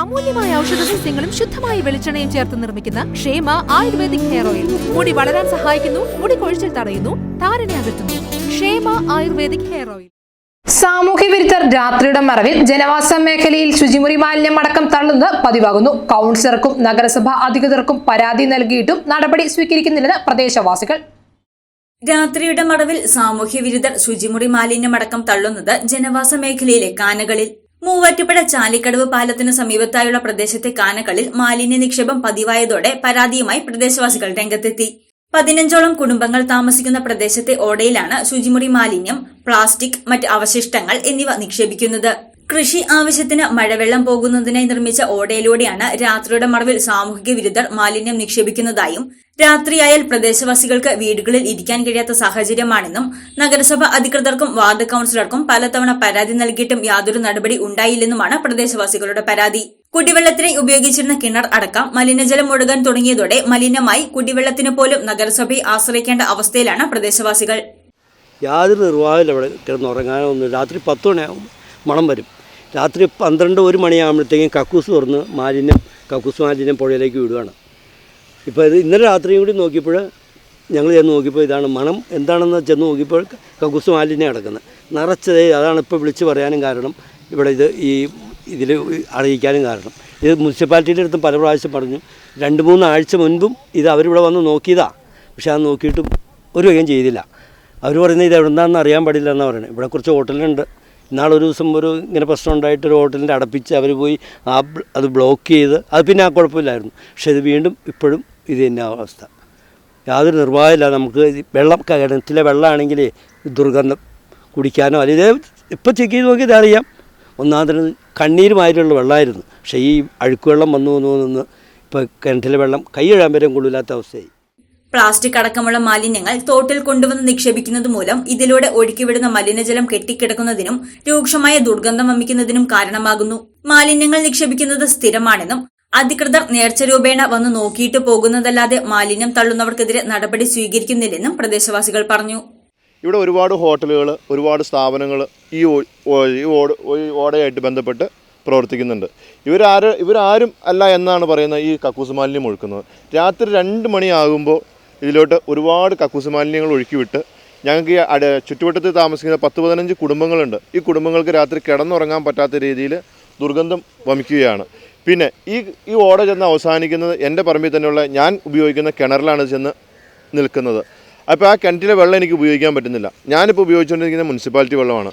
അമൂല്യമായ ഔഷധ സസ്യങ്ങളും ശുദ്ധമായ വെളിച്ചെണ്ണയും ചേർത്ത് നിർമ്മിക്കുന്ന ക്ഷേമ ആയുർവേദിക് ഹെയർ ഓയിൽ. മുടി വളരാൻ സഹായിക്കുന്നു മുടി കൊഴിച്ചിൽ തടയുന്നു താരനെ അകറ്റുന്നു. ക്ഷേമ ആയുർവേദിക് ഹെയർ ഓയിൽ. സാമൂഹ്യ വിരുദ്ധർ രാത്രിയുടെ മറവിൽ ജനവാസ മേഖലയിൽ ശുചിമുറി മാലിന്യം അടക്കം തള്ളുന്നത് പതിവാകുന്നു. കൗൺസിലർക്കും നഗരസഭാ അധികൃതർക്കും പരാതി നൽകിയിട്ടും നടപടി സ്വീകരിക്കുന്നില്ലെന്ന് പ്രദേശവാസികൾ. രാത്രിയുടെ മറവിൽ സാമൂഹ്യ വിരുദ്ധർ ശുചിമുറി മാലിന്യം അടക്കം തള്ളുന്നത് ജനവാസ മേഖലയിലെ കാനകളിൽ. മൂവാറ്റുപുഴ ചാലിക്കടവ് പാലത്തിന് സമീപത്തായുള്ള പ്രദേശത്തെ കാനകളിൽ മാലിന്യ നിക്ഷേപം പതിവായതോടെ പരാതിയുമായി പ്രദേശവാസികൾ രംഗത്തെത്തി. പതിനഞ്ചോളം കുടുംബങ്ങൾ താമസിക്കുന്ന പ്രദേശത്തെ ഓടയിലാണ് ശുചിമുറി മാലിന്യം പ്ലാസ്റ്റിക് മറ്റ് അവശിഷ്ടങ്ങൾ എന്നിവ നിക്ഷേപിക്കുന്നത്. കൃഷി ആവശ്യത്തിന് മഴവെള്ളം പോകുന്നതിനായി നിർമ്മിച്ച ഓടയിലൂടെയാണ് രാത്രിയുടെ മറവിൽ സാമൂഹിക വിരുദ്ധർ മാലിന്യം നിക്ഷേപിക്കുന്നതായും രാത്രിയായാൽ പ്രദേശവാസികൾക്ക് വീടുകളിൽ ഇരിക്കാൻ കഴിയാത്ത സാഹചര്യമാണെന്നും നഗരസഭ അധികൃതർക്കും വാർഡ് കൌൺസിലർക്കും പലതവണ പരാതി നൽകിയിട്ടും യാതൊരു നടപടി ഉണ്ടായില്ലെന്നുമാണ് പ്രദേശവാസികളുടെ പരാതി. കുടിവെള്ളത്തിനായി ഉപയോഗിച്ചിരുന്ന കിണർ അടക്കം മലിനജലം ഒഴുകാൻ തുടങ്ങിയതോടെ മലിനമായി കുടിവെള്ളത്തിന് പോലും നഗരസഭയെ ആശ്രയിക്കേണ്ട അവസ്ഥയിലാണ് പ്രദേശവാസികൾ. യാതൊരു നിർവാഹമില്ല ഇവിടെ കിടന്നുറങ്ങാനോ ഒന്നും രാത്രി പത്ത് മണിയാകും മണം വരും. രാത്രി പന്ത്രണ്ട് ഒരു മണിയാകുമ്പോഴത്തേക്കും കക്കൂസ് തുറന്ന് മാലിന്യം കക്കൂസ് മാലിന്യം പുഴയിലേക്ക് വിടുകയാണ് ഇപ്പോൾ ഇത് ഇന്നലെ രാത്രിയും കൂടി നോക്കിയപ്പോൾ ഞങ്ങൾ ചെന്ന് നോക്കിയപ്പോൾ ഇതാണ് മണം. എന്താണെന്ന് ചെന്ന് നോക്കിയപ്പോൾ കക്കൂസ് മാലിന്യം കിടക്കുന്നത് നിറച്ചതേ അതാണ് ഇപ്പോൾ വിളിച്ച് പറയാനും കാരണം. ഇവിടെ ഇത് ഈ ഇതിൽ അറിയിക്കാനും കാരണം. ഇത് മുനിസിപ്പാലിറ്റിയുടെ അടുത്തും പല പ്രാവശ്യം പറഞ്ഞു രണ്ട് മൂന്ന് ആഴ്ച മുൻപും ഇത് അവരിവിടെ വന്ന് നോക്കിയതാ. പക്ഷെ അത് നോക്കിയിട്ടും ഒരു വകയും ചെയ്തില്ല. അവർ പറയുന്നത് ഇത് എവിടെന്നാണെന്ന് അറിയാൻ പാടില്ല എന്നാണ് പറയുന്നത് ഇവിടെ കുറച്ച് ഹോട്ടലുണ്ട്. ഇന്നാളൊരു ദിവസം ഒരു ഇങ്ങനെ പ്രശ്നം ഉണ്ടായിട്ട് ഒരു ഹോട്ടലിന്റെ അടപ്പിച്ച് അവർ പോയി ആ അത് ബ്ലോക്ക് ചെയ്ത് അത് പിന്നെ ആ കുഴപ്പമില്ലായിരുന്നു. പക്ഷേ ഇത് വീണ്ടും ഇപ്പോഴും ഇത് തന്നെ അവസ്ഥ. യാതൊരു നിർവാഹമില്ല നമുക്ക് വെള്ളം കിണറ്റിലെ വെള്ളമാണെങ്കിൽ ദുർഗന്ധം കുടിക്കാനോ അല്ലെങ്കിൽ ഇപ്പം ചെക്ക് ചെയ്ത് നോക്കി ഇതറിയാം. ഒന്നാമതിന് കണ്ണീരുമായിട്ടുള്ള വെള്ളമായിരുന്നു. പക്ഷേ ഈ അഴുക്കുവെള്ളം വന്നു വന്നു നിന്ന് ഇപ്പോൾ കിണറ്റിലെ വെള്ളം കൈയിഴാൻ വരെ കൊള്ളില്ലാത്ത അവസ്ഥയായി. പ്ലാസ്റ്റിക് അടക്കമുള്ള മാലിന്യങ്ങൾ തോട്ടിൽ കൊണ്ടുവന്ന് നിക്ഷേപിക്കുന്നത് മൂലം ഇതിലൂടെ ഒഴുക്കിവിടുന്ന മലിനജലം കെട്ടിക്കിടക്കുന്നതിനും രൂക്ഷമായ ദുർഗന്ധം വമിക്കുന്നതിനും കാരണമാകുന്നു. മാലിന്യങ്ങൾ നിക്ഷേപിക്കുന്നത് സ്ഥിരമാണെന്നും അധികൃതർ നേർച്ച രൂപേണ വന്ന് നോക്കിയിട്ട് പോകുന്നതല്ലാതെ മാലിന്യം തള്ളുന്നവർക്കെതിരെ നടപടി സ്വീകരിക്കുന്നില്ലെന്നും പ്രദേശവാസികൾ പറഞ്ഞു. ഇവിടെ ഒരുപാട് ഹോട്ടലുകൾ ഒരുപാട് സ്ഥാപനങ്ങൾ ഈ ഓടയായിട്ട് ബന്ധപ്പെട്ട് പ്രവർത്തിക്കുന്നുണ്ട്. ഇവരാര് ഇവരാരും അല്ല എന്നാണ് പറയുന്നത് ഈ കക്കൂസ് മാലിന്യം ഒഴുക്കുന്നത്. രാത്രി രണ്ട് മണിയാകുമ്പോൾ ഇതിലോട്ട് ഒരുപാട് കക്കൂസ് മാലിന്യങ്ങൾ ഒഴുക്കി വിട്ട് ഞങ്ങൾക്ക് ഈ അട താമസിക്കുന്ന പത്ത് പതിനഞ്ച് കുടുംബങ്ങളുണ്ട്. ഈ കുടുംബങ്ങൾക്ക് രാത്രി കിടന്നുറങ്ങാൻ പറ്റാത്ത രീതിയിൽ ദുർഗന്ധം വമിക്കുകയാണ്. പിന്നെ ഈ ഈ ഓട ചെന്ന് അവസാനിക്കുന്നത് എന്റെ പറമ്പിൽ തന്നെയുള്ള ഞാൻ ഉപയോഗിക്കുന്ന കിണറിലാണ് ചെന്ന് നിൽക്കുന്നത്. അപ്പോൾ ആ കിണറ്റിലെ വെള്ളം എനിക്ക് ഉപയോഗിക്കാൻ പറ്റുന്നില്ല. ഞാനിപ്പോൾ ഉപയോഗിച്ചുകൊണ്ടിരിക്കുന്ന മുനിസിപ്പാലിറ്റി വെള്ളമാണ്.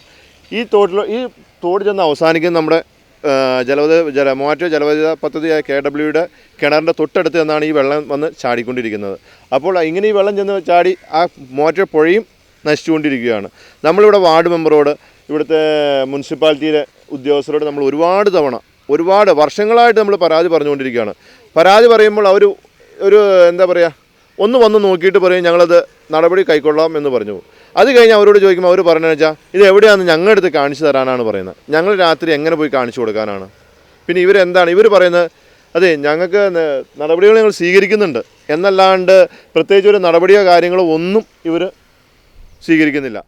ഈ തോട്ടിൽ ഈ തോട് ചെന്ന് അവസാനിക്കുന്ന നമ്മുടെ ജലവത ജല മൂവാറ്റ ജലവൈദ്യുത പദ്ധതിയായ കെ ഡബ്ല്യുയുടെ കിണറിന്റെ തൊട്ടടുത്ത് നിന്നാണ് ഈ വെള്ളം വന്ന് ചാടിക്കൊണ്ടിരിക്കുന്നത്. അപ്പോൾ ഇങ്ങനെ ഈ വെള്ളം ചെന്ന് ചാടി ആ മൂവാറ്റ പുഴയും നശിച്ചുകൊണ്ടിരിക്കുകയാണ്. നമ്മളിവിടെ വാർഡ് മെമ്പറോട് ഇവിടുത്തെ മുനിസിപ്പാലിറ്റിയിലെ ഉദ്യോഗസ്ഥരോട് നമ്മൾ ഒരുപാട് തവണ ഒരുപാട് വർഷങ്ങളായിട്ട് നമ്മൾ പരാതി പറഞ്ഞുകൊണ്ടിരിക്കുകയാണ്. പരാതി പറയുമ്പോൾ അവർ ഒരു എന്താ പറയുക ഒന്ന് വന്ന് നോക്കിയിട്ട് പറയും ഞങ്ങളത് നടപടി കൈക്കൊള്ളാം എന്ന് പറഞ്ഞു. അത് കഴിഞ്ഞ് അവരോട് ചോദിക്കുമ്പോൾ അവർ പറഞ്ഞതെന്ന് വെച്ചാൽ ഇത് എവിടെയാണെന്ന് ഞങ്ങളുടെ അടുത്ത് കാണിച്ചു തരാനാണ് പറയുന്നത്. ഞങ്ങൾ രാത്രി എങ്ങനെ പോയി കാണിച്ചു കൊടുക്കാനാണ്. പിന്നെ ഇവരെന്താണ് ഇവർ പറയുന്നത് അതെ ഞങ്ങൾക്ക് നടപടികൾ ഞങ്ങൾ സ്വീകരിക്കുന്നുണ്ട്. എന്നല്ലാണ്ട് പ്രത്യേകിച്ച് ഒരു നടപടിയോ കാര്യങ്ങളോ ഒന്നും ഇവർ സ്വീകരിക്കുന്നില്ല.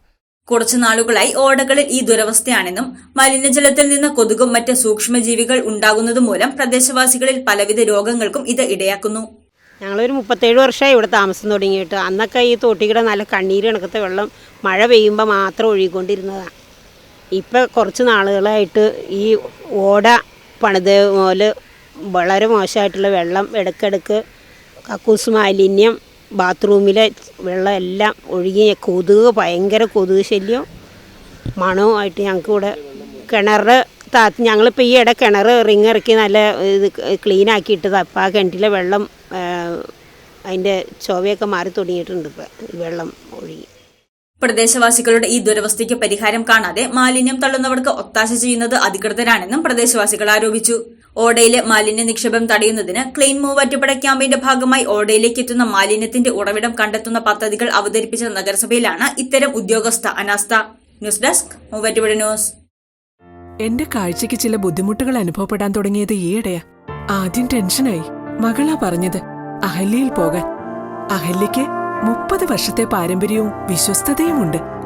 കുറച്ചു നാളുകളായി ഓടകളിൽ ഈ ദുരവസ്ഥയാണെന്നും മലിനജലത്തിൽ നിന്ന് കൊതുകും മറ്റ് സൂക്ഷ്മജീവികൾ ഉണ്ടാകുന്നത് മൂലം പ്രദേശവാസികളിൽ പലവിധ രോഗങ്ങൾക്കും ഇത് ഇടയാക്കുന്നു. ഞങ്ങളൊരു മുപ്പത്തേഴ് വർഷമായി ഇവിടെ താമസം തുടങ്ങിയിട്ട് അന്നൊക്കെ ഈ തോട്ടിക്കിടെ നല്ല കണ്ണീര് കണക്കത്തെ വെള്ളം മഴ പെയ്യുമ്പോൾ മാത്രം ഒഴുകിക്കൊണ്ടിരുന്നതാണ് ഇപ്പം കുറച്ച് നാളുകളായിട്ട് ഈ ഓട പണിത് പോലെ വളരെ മോശമായിട്ടുള്ള വെള്ളം ഇടയ്ക്കിടയ്ക്ക് കക്കൂസ് മാലിന്യം ബാത്റൂമിലെ വെള്ളം എല്ലാം ഒഴുകി കൊതുക് ഭയങ്കര കൊതുക് ശല്യം. മണവുമായിട്ട് ഞങ്ങൾക്ക് ഇവിടെ കിണറ് താത്തി ഞങ്ങളിപ്പോൾ ഈ ഇട കിണർ റിങ് ഇറക്കി നല്ല ഇത് ക്ലീൻ ആക്കിയിട്ടത്. അപ്പോൾ ആ കിണറ്റിലെ വെള്ളം അതിന്റെ ചൊവയൊക്കെ മാറി തുടങ്ങിയിട്ടുണ്ട് ഇപ്പോൾ വെള്ളം ഒഴുകി. പ്രദേശവാസികളുടെ ഈ ദുരവസ്ഥയ്ക്ക് പരിഹാരം കാണാതെ മാലിന്യം തള്ളുന്നവർക്ക് ഒത്താശ ചെയ്യുന്നത് അധികൃതരാണെന്നും പ്രദേശവാസികൾ ആരോപിച്ചു. ഓടയിലെ മാലിന്യ നിക്ഷേപം തടയുന്നതിന് ക്ലീൻ മൂവാറ്റുപുഴ ക്യാമ്പയിന്റെ ഭാഗമായി ഓടയിലേക്ക് എത്തുന്ന മാലിന്യത്തിന്റെ ഉറവിടം കണ്ടെത്തുന്ന പദ്ധതികൾ അവതരിപ്പിച്ച നഗരസഭയിലാണ് ഇത്തരം ഉദ്യോഗസ്ഥ അനാസ്ഥ. News desk news. എന്റെ കാഴ്ചയ്ക്ക് ചില ബുദ്ധിമുട്ടുകൾ അനുഭവപ്പെടാൻ തുടങ്ങിയത് ഈയിടെയാ. ആദ്യം ടെൻഷനായി. മകളാ പറഞ്ഞത് അഹല്യയിൽ പോകാൻ. അഹല്യയ്ക്ക് മുപ്പത് വർഷത്തെ പാരമ്പര്യവും വിശ്വസ്തതയുമുണ്ട്.